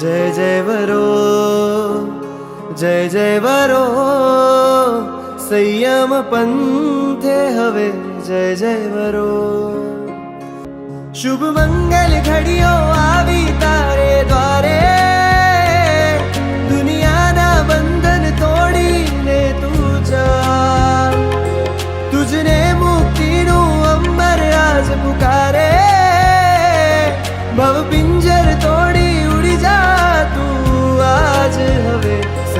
જય જય વરો, જય જય વરો, સંયમ પંથે હવે જય જય વરો. શુભ મંગલ ઘડીઓ આવી તારે દ્વારે, દુનિયાના બંધન તોડીને તું જા. તુજને મુક્તિનું અંબર આજ પુકારે, ભવ પિંજર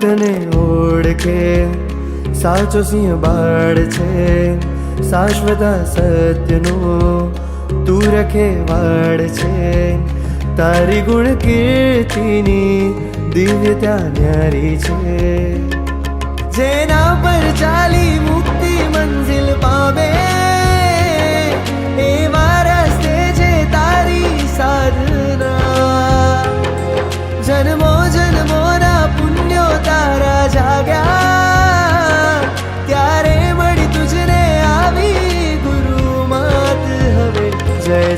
તને ઓળખે. સાચો સિંહ બાળ છે. શાશ્વતા સત્યનો તું રખે વાળ છે. તારી ગુણ કીર્તિની દિવ્યતા ન્યારી છે. જેના પર ચાલી જય